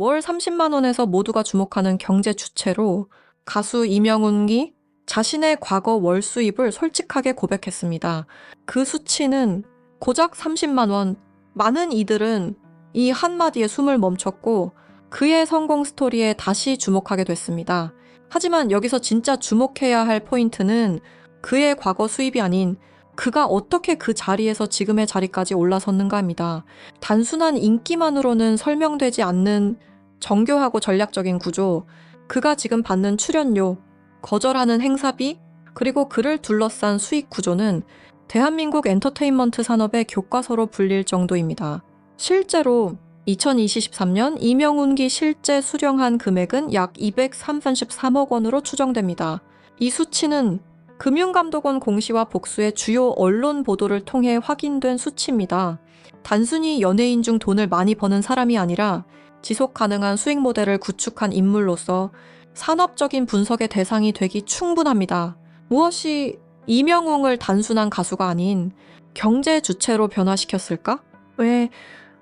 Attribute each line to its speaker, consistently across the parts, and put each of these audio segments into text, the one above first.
Speaker 1: 월 30만 원에서 모두가 주목하는 경제 주체로 가수 이명훈이 자신의 과거 월 수입을 솔직하게 고백했습니다. 그 수치는 고작 30만 원. 많은 이들은 이 한마디에 숨을 멈췄고 그의 성공 스토리에 다시 주목하게 됐습니다. 하지만 여기서 진짜 주목해야 할 포인트는 그의 과거 수입이 아닌 그가 어떻게 그 자리에서 지금의 자리까지 올라섰는가입니다. 단순한 인기만으로는 설명되지 않는 정교하고 전략적인 구조, 그가 지금 받는 출연료, 거절하는 행사비, 그리고 그를 둘러싼 수익 구조는 대한민국 엔터테인먼트 산업의 교과서로 불릴 정도입니다. 실제로 2023년 이명훈기 실제 수령한 금액은 약 233억 원으로 추정됩니다. 이 수치는 금융감독원 공시와 복수의 주요 언론 보도를 통해 확인된 수치입니다. 단순히 연예인 중 돈을 많이 버는 사람이 아니라 지속 가능한 수익 모델을 구축한 인물로서 산업적인 분석의 대상이 되기 충분합니다. 무엇이 이명웅을 단순한 가수가 아닌 경제 주체로 변화시켰을까? 왜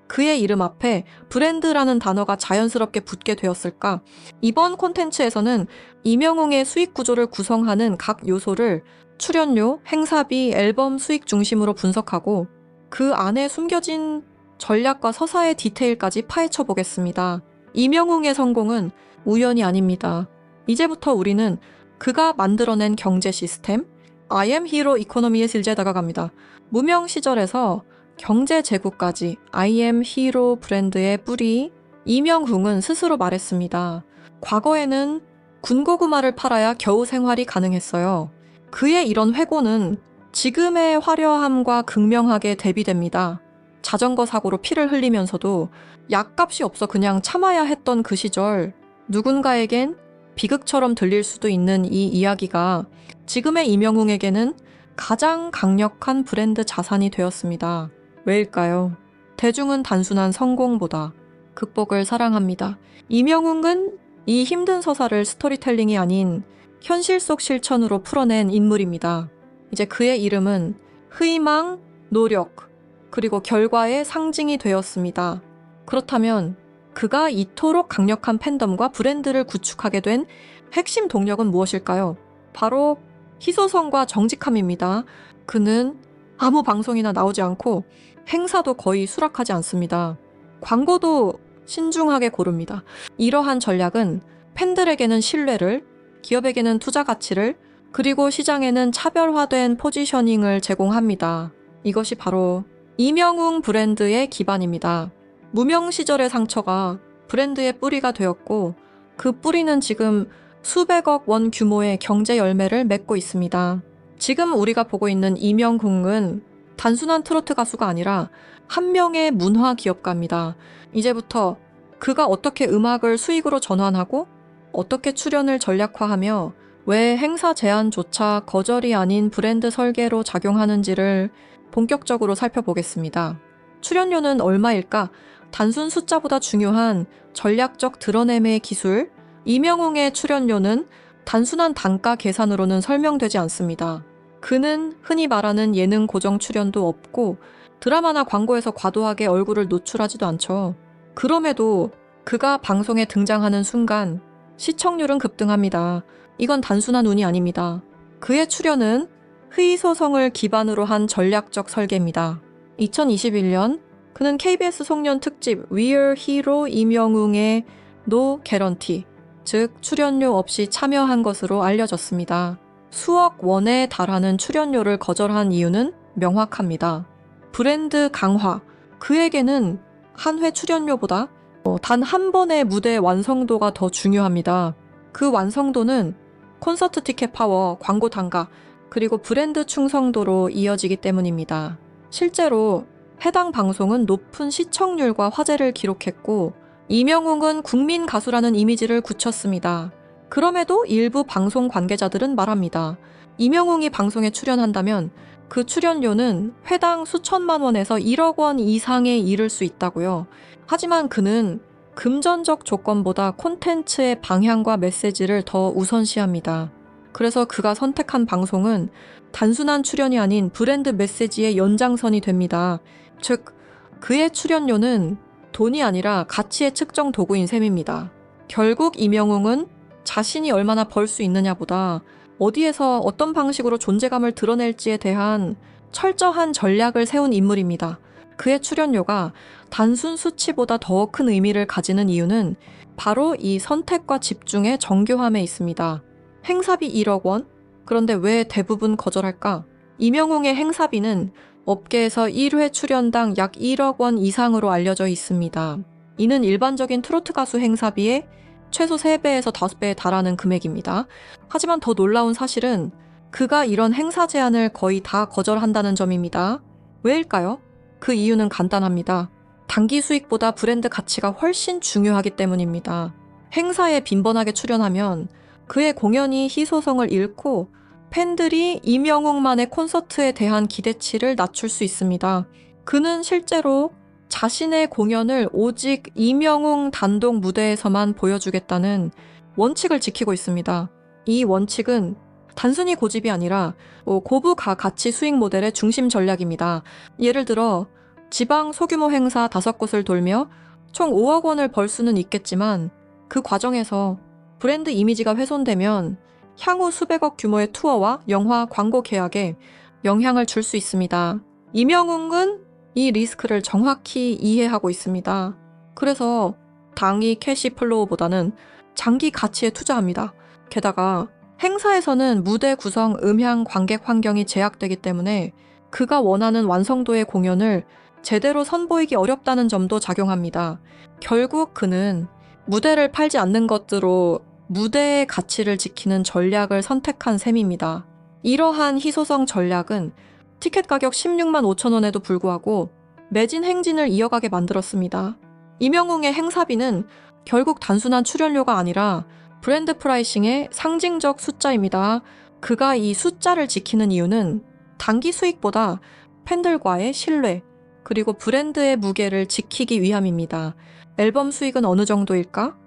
Speaker 1: 그의 이름 앞에 브랜드라는 단어가 자연스럽게 붙게 되었을까? 이번 콘텐츠에서는 이명웅의 수익 구조를 구성하는 각 요소를 출연료, 행사비, 앨범 수익 중심으로 분석하고 그 안에 숨겨진 전략과 서사의 디테일까지 파헤쳐 보겠습니다. 이명웅의 성공은 우연이 아닙니다. 이제부터 우리는 그가 만들어낸 경제 시스템, I am hero 이코노미에 실제 다가갑니다. 무명 시절에서 경제 제국까지 I am hero 브랜드의 뿌리 이명웅은 스스로 말했습니다. 과거에는 군고구마를 팔아야 겨우 생활이 가능했어요. 그의 이런 회고는 지금의 화려함과 극명하게 대비됩니다. 자전거 사고로 피를 흘리면서도 약값이 없어 그냥 참아야 했던 그 시절 누군가에겐 비극처럼 들릴 수도 있는 이 이야기가 지금의 이명웅에게는 가장 강력한 브랜드 자산이 되었습니다. 왜일까요? 대중은 단순한 성공보다 극복을 사랑합니다. 이명웅은 이 힘든 서사를 스토리텔링이 아닌 현실 속 실천으로 풀어낸 인물입니다. 이제 그의 이름은 희망, 노력, 그리고 결과의 상징이 되었습니다. 그렇다면 그가 이토록 강력한 팬덤과 브랜드를 구축하게 된 핵심 동력은 무엇일까요? 바로 희소성과 정직함입니다. 그는 아무 방송이나 나오지 않고 행사도 거의 수락하지 않습니다. 광고도 신중하게 고릅니다. 이러한 전략은 팬들에게는 신뢰를, 기업에게는 투자 가치를, 그리고 시장에는 차별화된 포지셔닝을 제공합니다. 이것이 바로 이명웅 브랜드의 기반입니다. 무명 시절의 상처가 브랜드의 뿌리가 되었고 그 뿌리는 지금 수백억 원 규모의 경제 열매를 맺고 있습니다. 지금 우리가 보고 있는 이명궁은 단순한 트로트 가수가 아니라 한 명의 문화 기업가입니다. 이제부터 그가 어떻게 음악을 수익으로 전환하고 어떻게 출연을 전략화하며 왜 행사 제안조차 거절이 아닌 브랜드 설계로 작용하는지를 본격적으로 살펴보겠습니다. 출연료는 얼마일까? 단순 숫자보다 중요한 전략적 드러냄의 기술, 이명웅의 출연료는 단순한 단가 계산으로는 설명되지 않습니다. 그는 흔히 말하는 예능 고정 출연도 없고 드라마나 광고에서 과도하게 얼굴을 노출하지도 않죠. 그럼에도 그가 방송에 등장하는 순간 시청률은 급등합니다. 이건 단순한 운이 아닙니다. 그의 출연은 희소성을 기반으로 한 전략적 설계입니다. 2021년 그는 KBS 송년 특집 We're Hero 이명웅의 No Guarantee, 즉 출연료 없이 참여한 것으로 알려졌습니다. 수억 원에 달하는 출연료를 거절한 이유는 명확합니다. 브랜드 강화. 그에게는 한 회 출연료보다 어, 단한 번의 무대 완성도가 더 중요합니다. 그 완성도는 콘서트 티켓 파워, 광고 단가, 그리고 브랜드 충성도로 이어지기 때문입니다. 실제로 해당 방송은 높은 시청률과 화제를 기록했고, 이명웅은 국민 가수라는 이미지를 굳혔습니다. 그럼에도 일부 방송 관계자들은 말합니다. 이명웅이 방송에 출연한다면 그 출연료는 회당 수천만 원에서 1억 원 이상에 이를 수 있다고요. 하지만 그는 금전적 조건보다 콘텐츠의 방향과 메시지를 더 우선시합니다. 그래서 그가 선택한 방송은 단순한 출연이 아닌 브랜드 메시지의 연장선이 됩니다. 즉, 그의 출연료는 돈이 아니라 가치의 측정 도구인 셈입니다. 결국 이명웅은 자신이 얼마나 벌 수 있느냐보다 어디에서 어떤 방식으로 존재감을 드러낼지에 대한 철저한 전략을 세운 인물입니다. 그의 출연료가 단순 수치보다 더 큰 의미를 가지는 이유는 바로 이 선택과 집중의 정교함에 있습니다. 행사비 1억 원? 그런데 왜 대부분 거절할까? 이명웅의 행사비는 업계에서 1회 출연당 약 1억 원 이상으로 알려져 있습니다. 이는 일반적인 트로트 가수 행사비의 최소 3배에서 5배에 달하는 금액입니다. 하지만 더 놀라운 사실은 그가 이런 행사 제안을 거의 다 거절한다는 점입니다. 왜일까요? 그 이유는 간단합니다. 단기 수익보다 브랜드 가치가 훨씬 중요하기 때문입니다. 행사에 빈번하게 출연하면 그의 공연이 희소성을 잃고 팬들이 이명웅만의 콘서트에 대한 기대치를 낮출 수 있습니다. 그는 실제로 자신의 공연을 오직 이명웅 단독 무대에서만 보여주겠다는 원칙을 지키고 있습니다. 이 원칙은 단순히 고집이 아니라 뭐 고부가 가치 수익 모델의 중심 전략입니다. 예를 들어 지방 소규모 행사 다섯 곳을 돌며 총 5억 원을 벌 수는 있겠지만 그 과정에서 브랜드 이미지가 훼손되면 향후 수백억 규모의 투어와 영화 광고 계약에 영향을 줄 수 있습니다. 이명웅은 이 리스크를 정확히 이해하고 있습니다. 그래서 당이 캐시 플로우보다는 장기 가치에 투자합니다. 게다가 행사에서는 무대 구성, 음향, 관객 환경이 제약되기 때문에 그가 원하는 완성도의 공연을 제대로 선보이기 어렵다는 점도 작용합니다. 결국 그는 무대를 팔지 않는 것으로 무대의 가치를 지키는 전략을 선택한 셈입니다. 이러한 희소성 전략은 티켓 가격 16만 5천 원에도 불구하고 매진 행진을 이어가게 만들었습니다. 이명웅의 행사비는 결국 단순한 출연료가 아니라 브랜드 프라이싱의 상징적 숫자입니다. 그가 이 숫자를 지키는 이유는 단기 수익보다 팬들과의 신뢰, 그리고 브랜드의 무게를 지키기 위함입니다. 앨범 수익은 어느 정도일까?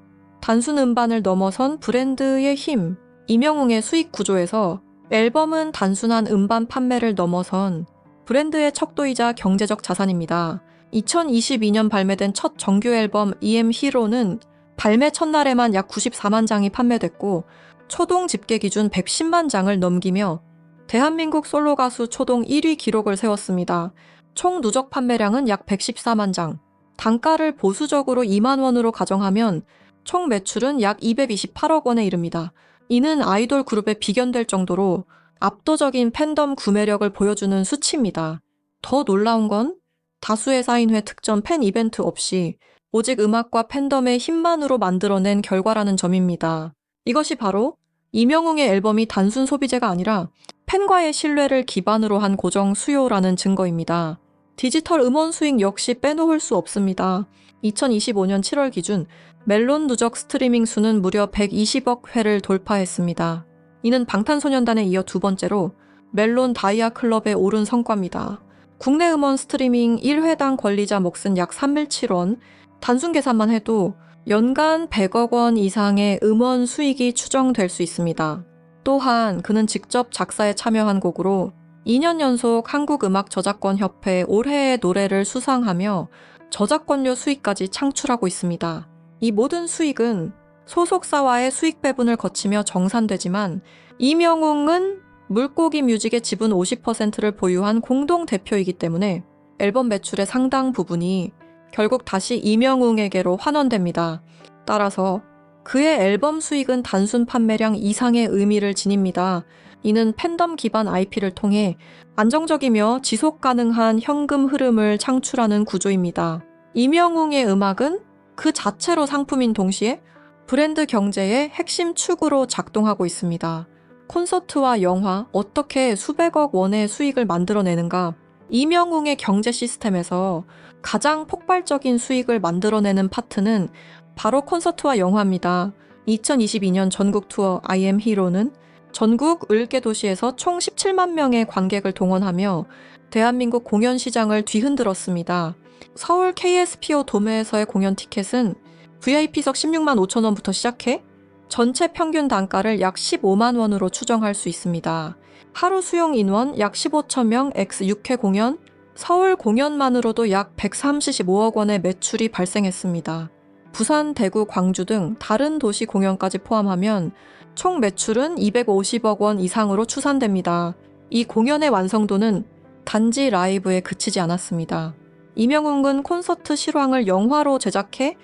Speaker 1: 단순 음반을 넘어선 브랜드의 힘, 이명웅의 수익 구조에서 앨범은 단순한 음반 판매를 넘어선 브랜드의 척도이자 경제적 자산입니다. 2022년 발매된 첫 정규 앨범 EM 히로는 발매 첫날에만 약 94만 장이 판매됐고 초동 집계 기준 110만 장을 넘기며 대한민국 솔로 가수 초동 1위 기록을 세웠습니다. 총 누적 판매량은 약 114만 장. 단가를 보수적으로 2만 원으로 가정하면 총 매출은 약 228억 원에 이릅니다. 이는 아이돌 그룹에 비견될 정도로 압도적인 팬덤 구매력을 보여주는 수치입니다. 더 놀라운 건 다수의 사인회 특전 팬 이벤트 없이 오직 음악과 팬덤의 힘만으로 만들어낸 결과라는 점입니다. 이것이 바로 이명웅의 앨범이 단순 소비재가 아니라 팬과의 신뢰를 기반으로 한 고정 수요라는 증거입니다. 디지털 음원 수익 역시 빼놓을 수 없습니다. 2025년 7월 기준 멜론 누적 스트리밍 수는 무려 120억 회를 돌파했습니다. 이는 방탄소년단에 이어 두 번째로 멜론 다이아 클럽에 오른 성과입니다. 국내 음원 스트리밍 1회당 권리자 몫은 약 317원, 단순 계산만 해도 연간 100억 원 이상의 음원 수익이 추정될 수 있습니다. 또한 그는 직접 작사에 참여한 곡으로 2년 연속 한국음악저작권협회 올해의 노래를 수상하며 저작권료 수익까지 창출하고 있습니다. 이 모든 수익은 소속사와의 수익 배분을 거치며 정산되지만 이명웅은 물고기 뮤직의 지분 50%를 보유한 공동 대표이기 때문에 앨범 매출의 상당 부분이 결국 다시 이명웅에게로 환원됩니다. 따라서 그의 앨범 수익은 단순 판매량 이상의 의미를 지닙니다. 이는 팬덤 기반 IP를 통해 안정적이며 지속 가능한 현금 흐름을 창출하는 구조입니다. 이명웅의 음악은 그 자체로 상품인 동시에 브랜드 경제의 핵심 축으로 작동하고 있습니다. 콘서트와 영화, 어떻게 수백억 원의 수익을 만들어내는가? 이명웅의 경제 시스템에서 가장 폭발적인 수익을 만들어내는 파트는 바로 콘서트와 영화입니다. 2022년 전국 투어 I am Hero는 전국 10개 도시에서 총 17만 명의 관객을 동원하며 대한민국 공연 시장을 뒤흔들었습니다. 서울 KSPO 도매에서의 공연 티켓은 VIP석 16만 5천 원부터 시작해 전체 평균 단가를 약 15만 원으로 추정할 수 있습니다. 하루 수용 인원 약 15천 명 X 6회 공연 서울 공연만으로도 약 135억 원의 매출이 발생했습니다. 부산, 대구, 광주 등 다른 도시 공연까지 포함하면 총 매출은 250억 원 이상으로 추산됩니다. 이 공연의 완성도는 단지 라이브에 그치지 않았습니다. 이명웅은 콘서트 실황을 영화로 제작해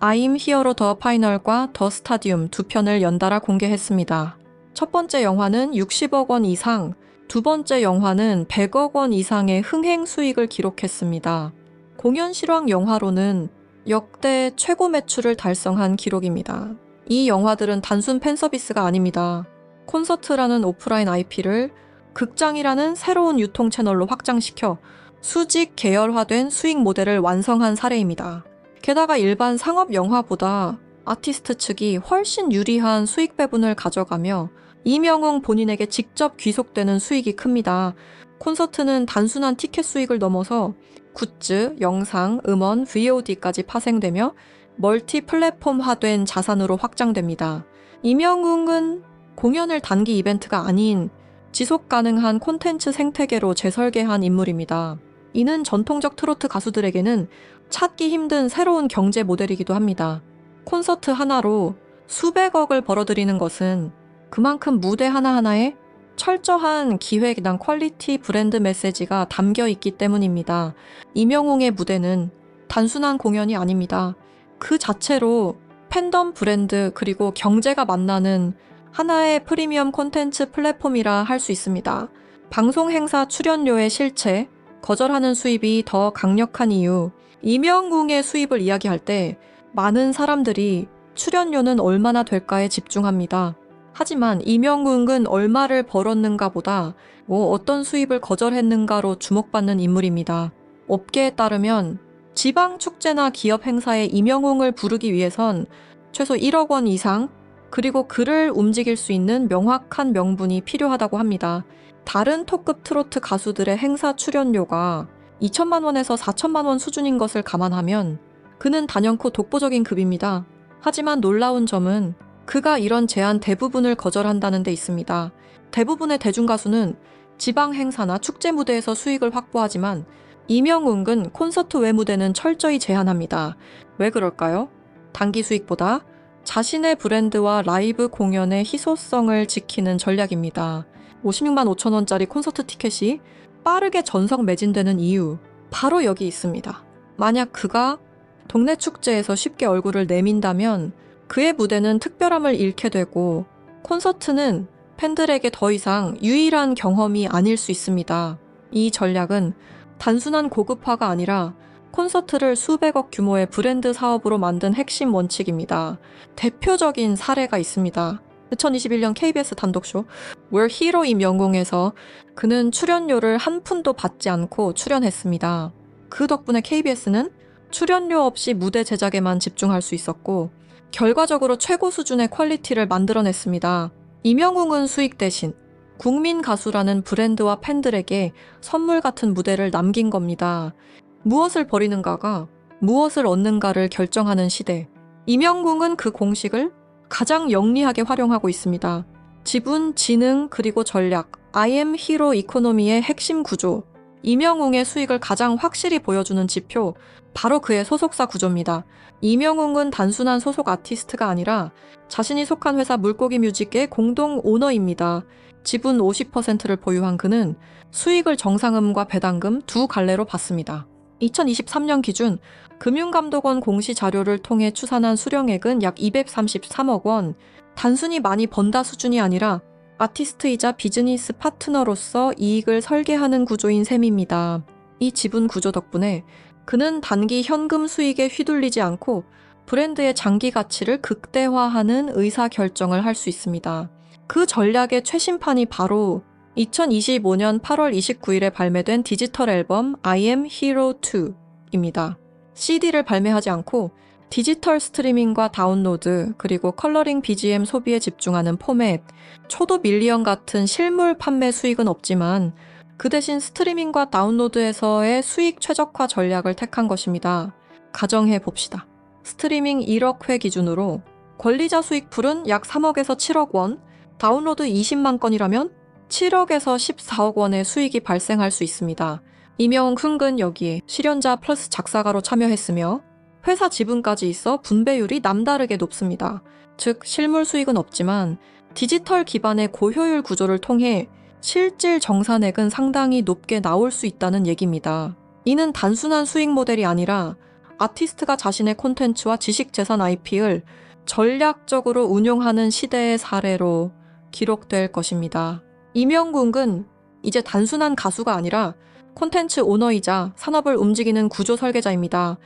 Speaker 1: I'm Here 더 파이널과 더 스타디움 두 편을 연달아 공개했습니다. 첫 번째 영화는 60억 원 이상, 두 번째 영화는 100억 원 이상의 흥행 수익을 기록했습니다. 공연 실황 영화로는 역대 최고 매출을 달성한 기록입니다. 이 영화들은 단순 팬서비스가 아닙니다. 콘서트라는 오프라인 IP를 극장이라는 새로운 유통 채널로 확장시켜 수직 계열화된 수익 모델을 완성한 사례입니다. 게다가 일반 상업 영화보다 아티스트 측이 훨씬 유리한 수익 배분을 가져가며 이명웅 본인에게 직접 귀속되는 수익이 큽니다. 콘서트는 단순한 티켓 수익을 넘어서 굿즈, 영상, 음원, VOD까지 파생되며 멀티 플랫폼화된 자산으로 확장됩니다. 이명웅은 공연을 단기 이벤트가 아닌 지속 가능한 콘텐츠 생태계로 재설계한 인물입니다. 이는 전통적 트로트 가수들에게는 찾기 힘든 새로운 경제 모델이기도 합니다. 콘서트 하나로 수백억을 벌어들이는 것은 그만큼 무대 하나하나에 철저한 기획이나 퀄리티 브랜드 메시지가 담겨 있기 때문입니다. 이명웅의 무대는 단순한 공연이 아닙니다. 그 자체로 팬덤 브랜드 그리고 경제가 만나는 하나의 프리미엄 콘텐츠 플랫폼이라 할 수 있습니다. 방송 행사 출연료의 실체, 거절하는 수입이 더 강력한 이유, 이명웅의 수입을 이야기할 때 많은 사람들이 출연료는 얼마나 될까에 집중합니다. 하지만 이명웅은 얼마를 벌었는가 보다 뭐 어떤 수입을 거절했는가로 주목받는 인물입니다. 업계에 따르면 지방 축제나 기업 행사에 이명웅을 부르기 위해선 최소 1억 원 이상 그리고 그를 움직일 수 있는 명확한 명분이 필요하다고 합니다. 다른 톱급 트로트 가수들의 행사 출연료가 2천만 원에서 4천만 원 수준인 것을 감안하면 그는 단연코 독보적인 급입니다. 하지만 놀라운 점은 그가 이런 제안 대부분을 거절한다는 데 있습니다. 대부분의 대중가수는 지방 행사나 축제 무대에서 수익을 확보하지만 이명웅은 콘서트 외 무대는 철저히 제한합니다. 왜 그럴까요? 단기 수익보다 자신의 브랜드와 라이브 공연의 희소성을 지키는 전략입니다. 56만 5천 원짜리 콘서트 티켓이 빠르게 전석 매진되는 이유, 바로 여기 있습니다. 만약 그가 동네 축제에서 쉽게 얼굴을 내민다면 그의 무대는 특별함을 잃게 되고 콘서트는 팬들에게 더 이상 유일한 경험이 아닐 수 있습니다. 이 전략은 단순한 고급화가 아니라 콘서트를 수백억 규모의 브랜드 사업으로 만든 핵심 원칙입니다. 대표적인 사례가 있습니다. 2021년 KBS 단독쇼 We're Hero 임영웅에서 그는 출연료를 한 푼도 받지 않고 출연했습니다. 그 덕분에 KBS는 출연료 없이 무대 제작에만 집중할 수 있었고 결과적으로 최고 수준의 퀄리티를 만들어냈습니다. 이명웅은 수익 대신 국민 가수라는 브랜드와 팬들에게 선물 같은 무대를 남긴 겁니다. 무엇을 버리는가가 무엇을 얻는가를 결정하는 시대. 이명궁은 그 공식을 가장 영리하게 활용하고 있습니다. 지분, 지능, 그리고 전략, IM 히로 이코노미의 핵심 구조, 이명웅의 수익을 가장 확실히 보여주는 지표, 바로 그의 소속사 구조입니다. 이명웅은 단순한 소속 아티스트가 아니라 자신이 속한 회사 물고기 뮤직의 공동 오너입니다. 지분 50%를 보유한 그는 수익을 정상금과 배당금 두 갈래로 받습니다. 2023년 기준 금융감독원 공시 자료를 통해 추산한 수령액은 약 233억 원. 단순히 많이 번다 수준이 아니라 아티스트이자 비즈니스 파트너로서 이익을 설계하는 구조인 셈입니다. 이 지분 구조 덕분에 그는 단기 현금 수익에 휘둘리지 않고 브랜드의 장기 가치를 극대화하는 의사 결정을 할 수 있습니다. 그 전략의 최신판이 바로 2025년 8월 29일에 발매된 디지털 앨범 I am Hero 2입니다. CD를 발매하지 않고 디지털 스트리밍과 다운로드, 그리고 컬러링 BGM 소비에 집중하는 포맷, 초도 밀리언 같은 실물 판매 수익은 없지만 그 대신 스트리밍과 다운로드에서의 수익 최적화 전략을 택한 것입니다. 가정해 봅시다. 스트리밍 1억 회 기준으로 권리자 수익풀은 약 3억에서 7억 원, 다운로드 20만 건이라면 7억에서 14억 원의 수익이 발생할 수 있습니다. 이명웅 흥근 여기에 실현자 플러스 작사가로 참여했으며 회사 지분까지 있어 분배율이 남다르게 높습니다. 즉 실물 수익은 없지만 디지털 기반의 고효율 구조를 통해 실질 정산액은 상당히 높게 나올 수 있다는 얘기입니다. 이는 단순한 수익 모델이 아니라 아티스트가 자신의 콘텐츠와 지식 재산 IP를 전략적으로 운용하는 시대의 사례로 기록될 것입니다. 이명국은 이제 단순한 가수가 아니라 콘텐츠 오너이자 산업을 움직이는 구조 설계자입니다.